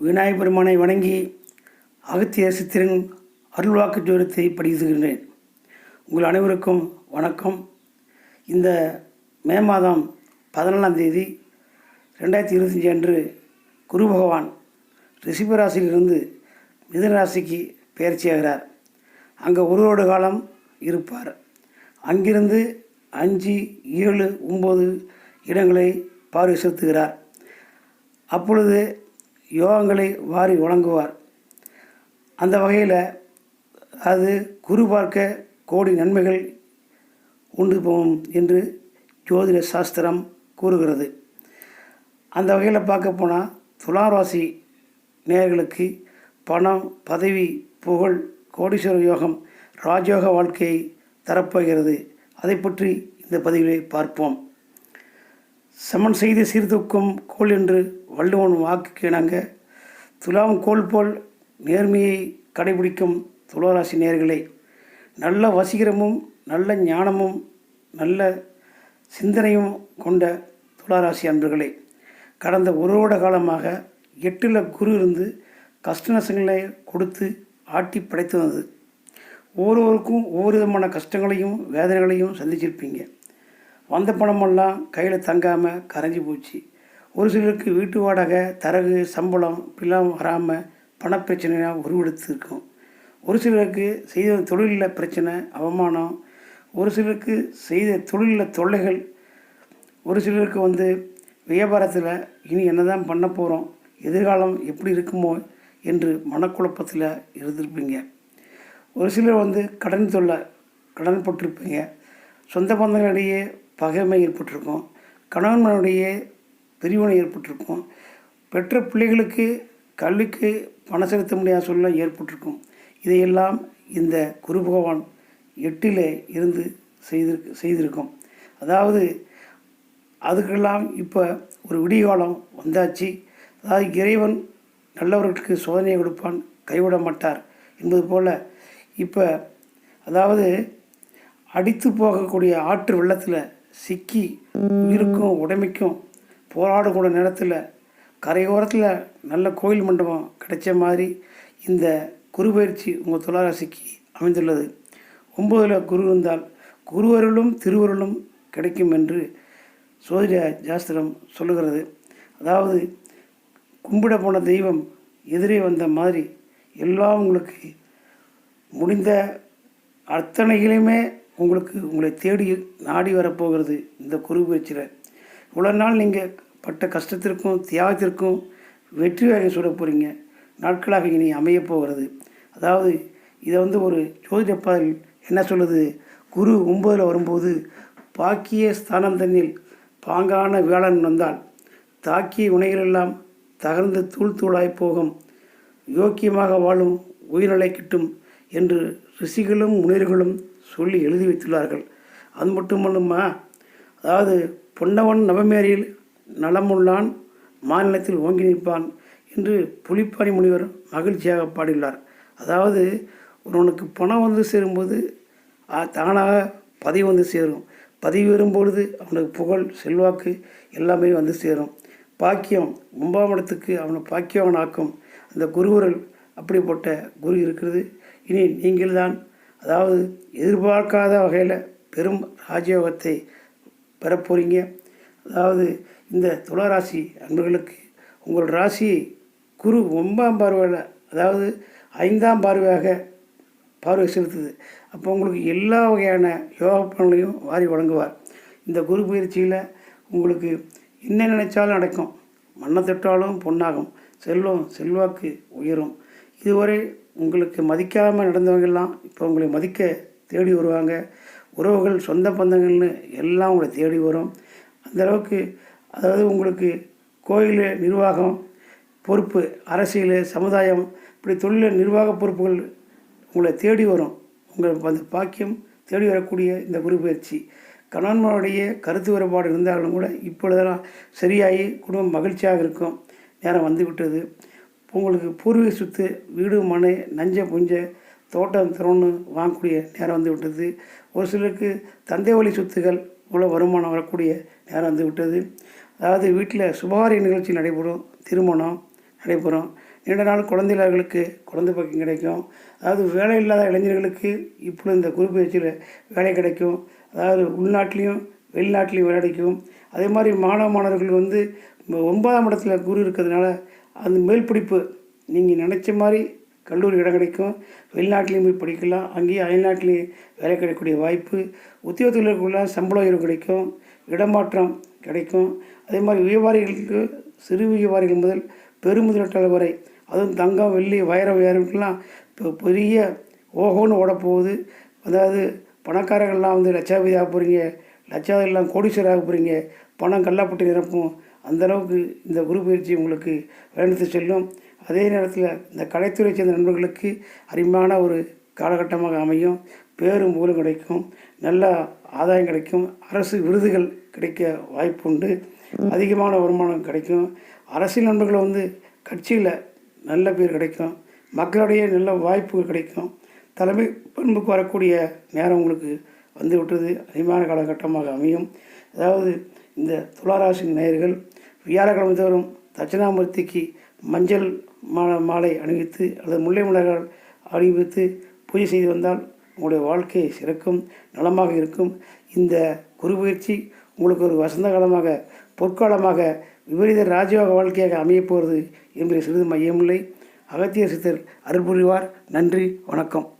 விநாயகப் பெருமானை வணங்கி அகத்திய சித்திரன் அருள்வாக்கு ஜோரத்தை படித்துகின்றேன். உங்கள் அனைவருக்கும் வணக்கம். இந்த மே மாதம் பதினாலாம் தேதி ரெண்டாயிரத்தி இருபத்தஞ்சி அன்று குரு பகவான் ரிஷிபராசியிலிருந்து ராசியிலிருந்து ராசிக்கு பயிற்சியாகிறார் அங்கே ஒரு வருட காலம் இருப்பார். அங்கிருந்து அஞ்சு ஏழு ஒம்பது இடங்களை பார்வை செலுத்துகிறார் அப்பொழுது யோகங்களை வாரி வழங்குவார். அந்த வகையில் அது குரு பார்க்க கோடி நன்மைகள் உண்டு போகும் என்று ஜோதிட சாஸ்திரம் கூறுகிறது. அந்த வகையில் பார்க்க போனால் துளாராசி நேயர்களுக்கு பணம் பதவி புகழ் கோடீஸ்வர யோகம் ராஜயோக வாழ்க்கையை தரப்போகிறது. அதை பற்றி இந்த பதிவிலே பார்ப்போம். சமன் செய்து சீர்தூக்கும் கோல் என்று வள்ளுவன் வாக்குக்கு இணங்க துலாம் கோல் போல் நேர்மையை கடைபிடிக்கும் துளராசி நேர்களே நல்ல வசீகரமும் நல்ல ஞானமும் நல்ல சிந்தனையும் கொண்ட துளாராசி அன்பர்களே கடந்த ஒரு வருட காலமாக எட்டில் குரு இருந்து கஷ்ட நஷ்டங்களை கொடுத்து ஆட்டி படைத்து வந்தது ஒவ்வொருவருக்கும் ஒவ்வொரு விதமான கஷ்டங்களையும் வேதனைகளையும் சந்திச்சிருப்பீங்க. வந்த பணமெல்லாம் கையில் தங்காமல் கரைஞ்சி போச்சு. ஒரு சிலருக்கு வீட்டு வாடகை தரகு சம்பளம் இப்படிலாம் வராமல் பணப்பிரச்சனையாக உருவெடுத்து இருக்கும் ஒரு சிலருக்கு செய்த தொழிலில் பிரச்சனை அவமானம். ஒரு சிலருக்கு செய்த தொழிலில் தொல்லைகள். ஒரு சிலருக்கு வந்து வியாபாரத்தில் இனி என்ன தான் பண்ண போகிறோம் எதிர்காலம் எப்படி இருக்குமோ என்று மனக்குழப்பத்தில் இருந்திருப்பீங்க. ஒரு சிலர் வந்து கடன் தொல்லை கடன் பட்டிருப்பீங்க. சொந்த பந்தங்களிடையே பகைமை ஏற்பட்டிருக்கும். கணவன்மனுடைய பிரிவினை ஏற்பட்டிருக்கும். பெற்ற பிள்ளைகளுக்கு கல்விக்கு பணம் செலுத்த முடியாத சூழ்நிலை ஏற்பட்டிருக்கும். இதையெல்லாம் இந்த குரு பகவான் எட்டிலே இருந்து செய்திருக்கு செய்திருக்கும். அதாவது அதுக்கெல்லாம் இப்போ ஒரு விடிகாலம் வந்தாச்சு. அதாவது இறைவன் நல்லவர்களுக்கு சோதனையை கொடுப்பான் கைவிட மாட்டார் என்பது போல் இப்போ அதாவது அடித்து போகக்கூடிய ஆற்று வெள்ளத்தில் சிக்கி உயிருக்கும் உடமைக்கும் போராடக்கூடிய நேரத்தில் கரையோரத்தில் நல்ல கோயில் மண்டபம் கிடைச்ச மாதிரி இந்த குரு பயிற்சி உங்கள் துளாராசிக்கு அமைந்துள்ளது. ஒம்பதில் குரு இருந்தால் குருவருளும் திருவருளும் கிடைக்கும் என்று சோதிட ஜாஸ்திரம் சொல்லுகிறது. அதாவது கும்பிட போன தெய்வம் எதிரே வந்த மாதிரி எல்லாம் உங்களுக்கு முடிந்த அத்தனையிலுமே உங்களுக்கு உங்களை தேடி நாடி வரப்போகிறது இந்த குரு பயிற்சியில். இவ்வளோ நாள் நீங்கள் பட்ட கஷ்டத்திற்கும் தியாகத்திற்கும் வெற்றி வேகை சுட போகிறீங்க நாட்களாக இனி அமையப் போகிறது. அதாவது இதை வந்து ஒரு ஜோதிடப்பால் என்ன சொல்லுது? குரு ஒம்பதில் வரும்போது பாக்கிய ஸ்தானம் தன்னில் பாங்கான வேளன் வந்தால் தாக்கிய உணைகளெல்லாம் தகர்ந்து தூள் தூளாய் போகும். யோக்கியமாக வாழும் உயிர்நிலை கிட்டும் என்று ரிஷிகளும் முனிவர்களும் சொல்லி எழுதி வைத்துள்ளார்கள். அது மட்டுமல்லுமா? அதாவது பொன்னவன் நவமேரியில் நலமுள்ளான் மாநிலத்தில் ஓங்கி நிற்பான் என்று புலிப்பாணி முனிவர் மகிழ்ச்சியாக பாடியுள்ளார். அதாவது ஒருவனுக்கு பணம் வந்து சேரும்போது தானாக பதவி வந்து சேரும். பதவி வரும்பொழுது அவனுக்கு புகழ் செல்வாக்கு எல்லாமே வந்து சேரும். பாக்கியம் ஒன்பதாம் இடத்துக்கு அவனை பாக்கியவன் ஆக்கும் அந்த குருவரல் அப்படிப்பட்ட குரு இருக்கிறது. இனி நீங்கள்தான். அதாவது எதிர்பார்க்காத வகையில் பெரும் ராஜயோகத்தை பெறப்போறீங்க. அதாவது இந்த துளாராசி அன்பர்களுக்கு உங்கள் ராசி குரு ஒன்பாம் பார்வையில் அதாவது ஐந்தாம் பார்வையாக பார்வை செலுத்துது. அப்போ உங்களுக்கு எல்லா வகையான யோகா பலன்களையும் வாரி வழங்குவார். இந்த குரு பயிற்சியில் உங்களுக்கு என்ன நினைச்சாலும் நடக்கும். மண்ணை தொட்டாலும் பொன்னாகும். செல்வம் செல்வாக்கு உயரும். இதுவரை உங்களுக்கு மதிக்காமல் நடந்தவங்கெல்லாம் இப்போ உங்களை மதிக்க தேடி வருவாங்க. உறவுகள் சொந்த பந்தங்கள்னு எல்லாம் உங்களை தேடி வரும். அந்த அளவுக்கு அதாவது உங்களுக்கு கோயில் நிர்வாகம் பொறுப்பு அரசியல் சமுதாயம் இப்படி தொழில் நிர்வாக பொறுப்புகள் உங்களை தேடி வரும். உங்கள் அந்த பாக்கியம் தேடி வரக்கூடிய இந்த குரு பயிற்சி கணவன்மாருடைய கருத்து வேறுபாடு இருந்தாலும் கூட இப்பொழுதெல்லாம் சரியாகி குடும்பம் மகிழ்ச்சியாக இருக்கும். நேரம் வந்துவிட்டது. உங்களுக்கு பூர்வீக சொத்து வீடு மனை நஞ்ச புஞ்ச தோட்டம் திறன்னு வாங்கக்கூடிய நேரம் வந்து விட்டது. ஒரு சிலருக்கு தந்தை வழி சொத்துகள் மூலம் வருமானம் வரக்கூடிய நேரம் வந்து விட்டது. அதாவது வீட்டில் சுபகாரிய நிகழ்ச்சி நடைபெறும் திருமணம் நடைபெறும். நீண்ட நாள் குழந்தைகளுக்கு குழந்தை பக்கம் கிடைக்கும். அதாவது வேலை இல்லாத இளைஞர்களுக்கு இப்போ இந்த குரு பயிற்சியில் வேலை கிடைக்கும். அதாவது உள்நாட்டிலையும் வெளிநாட்டிலையும் வேலை கிடைக்கும். அதே மாதிரி மாணவ மாணவர்கள் வந்து ஒன்பதாம் இடத்துல குரு இருக்கிறதுனால அந்த மேல் படிப்பு நீங்கள் நினச்ச மாதிரி கல்லூரி இடம் கிடைக்கும் வெளிநாட்டிலையும் போய் படிக்கலாம். அங்கேயே அயல்நாட்டிலையும் வேலை கிடைக்கக்கூடிய வாய்ப்பு உத்தியோகத்தில் இருக்கக்குள்ள சம்பள உயர்வு கிடைக்கும் இடமாற்றம் கிடைக்கும். அதே மாதிரி வியாபாரிகளுக்கு சிறு வியாபாரிகள் முதல் பெருமுதலீட்டாளர் வரை அதுவும் தங்கம் வெள்ளி வைர உயர்வுக்கெல்லாம் இப்போ பெரிய ஓஹோன்னு ஓடப்போகுது. அதாவது பணக்காரர்கள்லாம் வந்து லட்சாபதி ஆக போகிறீங்க லட்சாவதிலாம் கோடீஸ்வரர் ஆக போகிறீங்க பணம் கல்லாப்பட்டு நிரப்பும் அந்த அளவுக்கு இந்த குரு பயிற்சி உங்களுக்கு வேண்டத்து செல்லும். அதே நேரத்தில் இந்த கலைத்துறை சேர்ந்த நண்பர்களுக்கு அருமையான ஒரு காலகட்டமாக அமையும். பேரும் ஊரும் கிடைக்கும். நல்ல ஆதாயம் கிடைக்கும். அரசு விருதுகள் கிடைக்க வாய்ப்பு உண்டு. அதிகமான வருமானம் கிடைக்கும். அரசியல் நண்பர்கள் வந்து கட்சியில் நல்ல பேர் கிடைக்கும். மக்களிடையே நல்ல வாய்ப்புகள் கிடைக்கும். தலைமை பண்புக்கு வரக்கூடிய நேரம் உங்களுக்கு வந்து விட்டது. அதிகமான காலகட்டமாக அமையும். அதாவது இந்த துளாராசி நேயர்கள் வியாழக்கிழமை தோறும் தட்சிணாமூர்த்திக்கு மஞ்சள் மா மாலை அணிவித்து அல்லது முல்லை மலர்கள் அணிவித்து பூஜை செய்து வந்தால் உங்களுடைய வாழ்க்கை சிறக்கும் நலமாக இருக்கும். இந்த குரு பயிற்சி உங்களுக்கு ஒரு வசந்த காலமாக பொற்காலமாக விபரீத ராஜயோக வாழ்க்கையாக அமையப்போகிறது என்பதில் சிறிது மையமில்லை. அகத்திய சித்தர் அருள் புரிவார். நன்றி வணக்கம்.